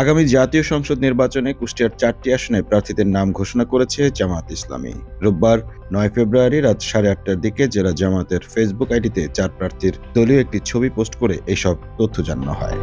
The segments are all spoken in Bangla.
আগামী জাতীয় সংসদ নির্বাচনে কুষ্টিয়ার চারটি আসনে প্রার্থীদের নাম ঘোষণা করেছে জামায়াত ইসলামী। রোববার নয় ফেব্রুয়ারি রাত সাড়ে আটটার দিকে জেলা জামায়াতের ফেসবুক আইডিতে চার প্রার্থীর দলীয় একটি ছবি পোস্ট করে এইসব তথ্য জানানো হয়।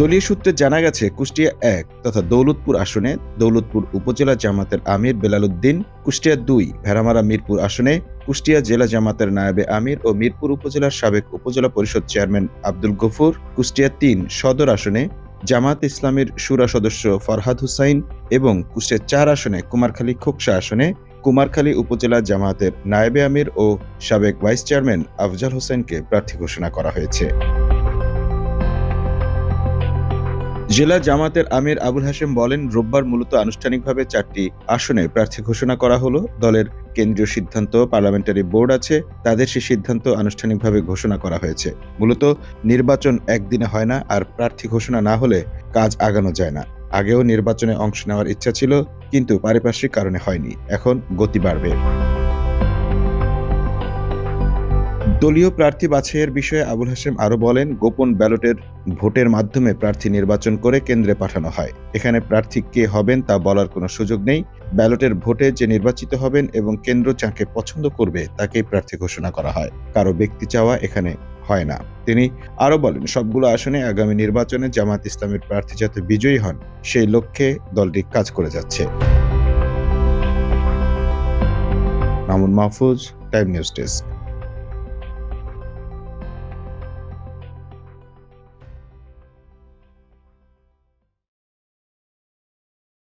দলীয় সূত্রে জানা গেছে, কুষ্টিয়া এক তথা দৌলতপুর আসনে দৌলতপুর উপজেলা জামাতের আমির বেলাল উদ্দিন, কুষ্টিয়া দুই ভেড়ামারা মিরপুর আসনে কুষ্টিয়া জেলা জামাতের নায়েবে আমির ও মিরপুর উপজেলার সাবেক উপজেলা পরিষদ চেয়ারম্যান আব্দুল গফুর, কুষ্টিয়া তিন সদর আসনে জামাত ইসলামের সুরা সদস্য ফরহাদ হুসাইন এবং কুষ্টিয়া চার আসনে কুমারখালী খোকসা আসনে কুমারখালী উপজেলা জামাতের নায়েবে আমির ও সাবেক ভাইস চেয়ারম্যান আফজাল হোসেনকে প্রার্থী ঘোষণা করা হয়েছে। জেলা জামাতের আমির আবুল হাশেম বলেন, রোববার মূলত আনুষ্ঠানিকভাবে চারটি আসনে প্রার্থী ঘোষণা করা হলো। দলের কেন্দ্রীয় সিদ্ধান্ত, পার্লামেন্টারি বোর্ড আছে, তাদের সেই সিদ্ধান্ত আনুষ্ঠানিকভাবে ঘোষণা করা হয়েছে। মূলত নির্বাচন একদিনে হয় না, আর প্রার্থী ঘোষণা না হলে কাজ আগানো যায় না। আগেও নির্বাচনে অংশ নেওয়ার ইচ্ছা ছিল, কিন্তু পারিপার্শ্বিক কারণে হয়নি। এখন গতি বাড়বে। দলীয় প্রার্থী বাছাইয়ের বিষয়ে আবুল হাসেম আরও বলেন, গোপন ব্যালটের ভোটের মাধ্যমে প্রার্থী নির্বাচন করে কেন্দ্রে পাঠানো হয়। এখানে প্রার্থী কে হবেন তা বলার কোনো সুযোগ নেই। ব্যালটের ভোটে যে নির্বাচিত হবেন এবং কেন্দ্র যাকে পছন্দ করবে, তাকেই প্রার্থী ঘোষণা করা হয়। কারও ব্যক্তি চাওয়া এখানে হয় না। তিনি আরও বলেন, সবগুলো আসনে আগামী নির্বাচনে জামাত ইসলামের প্রার্থী যাতে বিজয়ী হন, সেই লক্ষ্যে দলটি কাজ করে যাচ্ছে। Mamun Mahfuz, time news desk.